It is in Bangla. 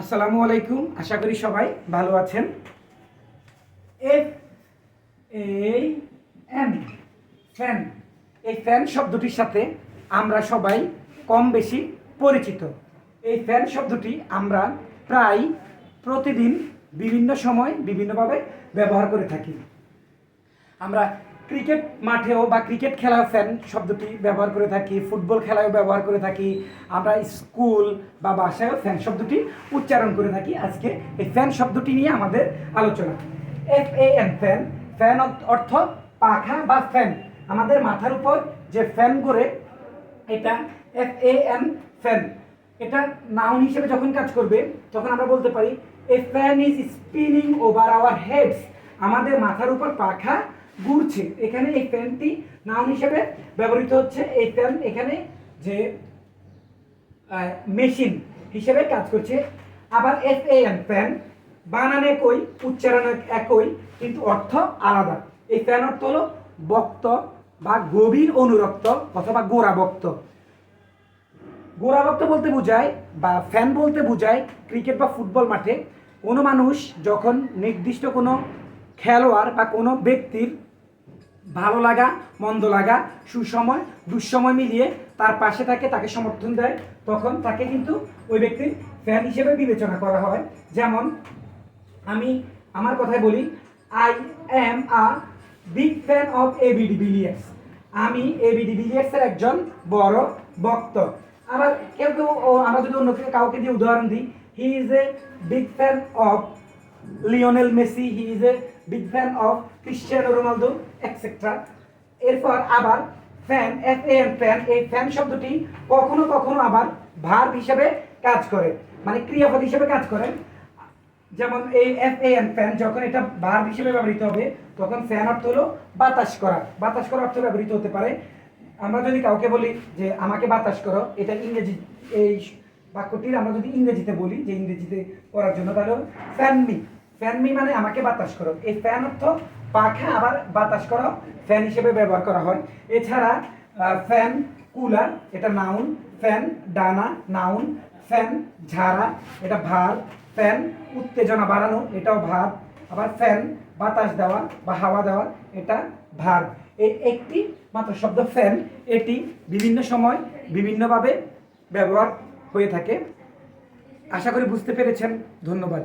আসসালামু আলাইকুম, আশা করি সবাই ভালো আছেন। এফ এই এম ফ্যান এই ফ্যান শব্দটির সাথে আমরা সবাই কম বেশি পরিচিত। এই ফ্যান শব্দটি আমরা প্রায় প্রতিদিন বিভিন্ন সময় বিভিন্নভাবে ব্যবহার করে থাকি। আমরা ক্রিকেট মাঠেও বা ক্রিকেট খেলায় ফ্যান শব্দটি ব্যবহার করে থাকি, ফুটবল খেলায়ও ব্যবহার করে থাকি, আমরা স্কুল বা বাসায়ও ফ্যান শব্দটি উচ্চারণ করে থাকি আজকে। এই ফ্যান শব্দটি নিয়ে আমাদের আলোচনা। F A N fan fan অর্থ পাখা বা ফ্যান আমাদের মাথার উপর যে ফ্যান করে এটা এফ এ এন ফ্যান এটা নাউন হিসেবে যখন কাজ করবে, তখন আমরা বলতে পারি a fan is spinning over our heads আমাদের মাথার উপর পাখা ঘুরছে। এখানে এই ফ্যানটি নাউন হিসেবে ব্যবহৃত হচ্ছে। এই ফ্যান এখানে যে মেশিন হিসেবে কাজ করছে। আবার এফ এ এন ফ্যান, বানান একই, উচ্চারণ একই, কিন্তু অর্থ আলাদা। এই ফ্যান অর্থ হলো বক্ত বা গভীর অনুরক্ত অথবা গোড়া বক্ত গোড়াবক্ত গোড়াভক্ত বলতে বোঝায় বা ফ্যান বলতে বোঝায় ক্রিকেট বা ফুটবল মাঠে কোনো মানুষ যখন নির্দিষ্ট কোনো খেলোয়াড় বা কোনো ব্যক্তির ভালো লাগা, মন্দ লাগা, সুসময়, দুঃসময় মিলিয়ে তার পাশে থাকে, তাকে সমর্থন দেয়, তখন তাকে কিন্তু ওই ব্যক্তির ফ্যান হিসেবে বিবেচনা করা হয়। যেমন আমি আমার কথায় বলি I am a big fan of ABD Villiers আমি এবিডি বিলিয়ার্সের একজন বড় ভক্ত। আবার কেউ কেউ আমরা যদি অন্য কেউ- কাউকে দিয়ে উদাহরণ দিই he is a big fan of Lionel Messi he is a big fan of Cristiano Ronaldo etcetera এরপর আবার fan F A M fan এই ফ্যান শব্দটি কখনো কখনো আবার ভার্ব হিসেবে কাজ করে মানে ক্রিয়াপদ হিসেবে কাজ করে। যেমন এই এফ এ এম ফ্যান যখন এটা ভার্ব হিসেবে ব্যবহৃত হবে, তখন ফ্যান অর্থ হলো বাতাস করা। বাতাস করা অর্থ ব্যবহৃত হতে পারে। আমরা যদি কাউকে বলি যে, আমাকে বাতাস করো, এটা ইংরেজি এই বাক্যটির আমরা যদি ইংরেজিতে বলি, যে ইংরেজিতে করার জন্য, তাহলে ফ্যান মি মানে আমাকে বাতাস করো। এই ফ্যান অর্থ পাখা আবার বাতাস করা ফ্যান হিসেবে ব্যবহার করা হয়। এছাড়া ফ্যান কুলার এটা নাউন ফ্যান ডানা নাউন ফ্যান ঝাড়া, এটা ভার ফ্যান উত্তেজনা বাড়ানো, এটাও ভাব আবার ফ্যান বাতাস দেওয়া বা হাওয়া দেওয়া, এটা ভার। এই একটি মাত্র শব্দ ফ্যান এটি বিভিন্ন সময় বিভিন্নভাবে ব্যবহার হয়ে থাকে। আশা করি বুঝতে পেরেছেন। ধন্যবাদ।